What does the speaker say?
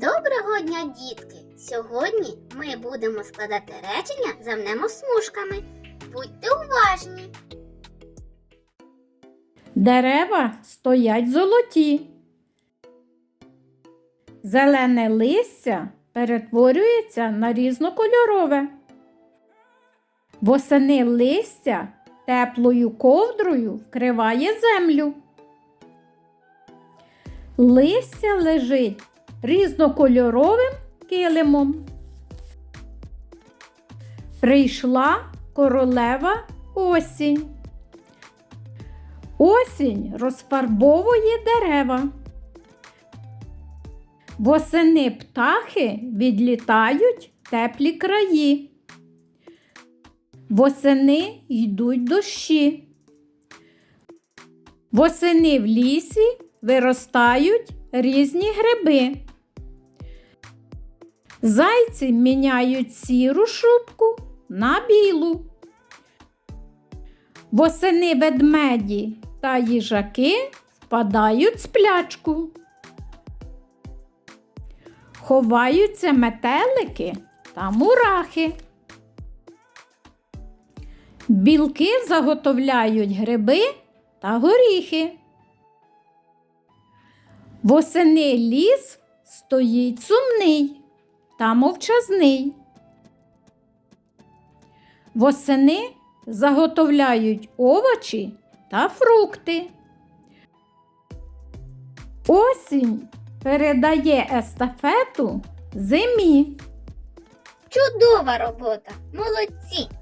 Доброго дня, дітки! Сьогодні ми будемо складати речення за мнемосмужками. Будьте уважні! Дерева стоять золоті. Зелене листя перетворюється на різнокольорове. Восени листя теплою ковдрою вкриває землю. Листя лежить різнокольоровим килимом. Прийшла королева осінь. Осінь розфарбовує дерева. Восени птахи відлітають в теплі краї. Восени йдуть дощі. Восени в лісі виростають різні гриби. Зайці міняють сіру шубку на білу. Восени ведмеді та їжаки впадають сплячку. Ховаються метелики та мурахи. Білки заготовляють гриби та горіхи. Восени ліс стоїть сумний та мовчазний. Восени заготовляють овочі та фрукти. Осінь передає естафету зимі. Чудова робота! Молодці!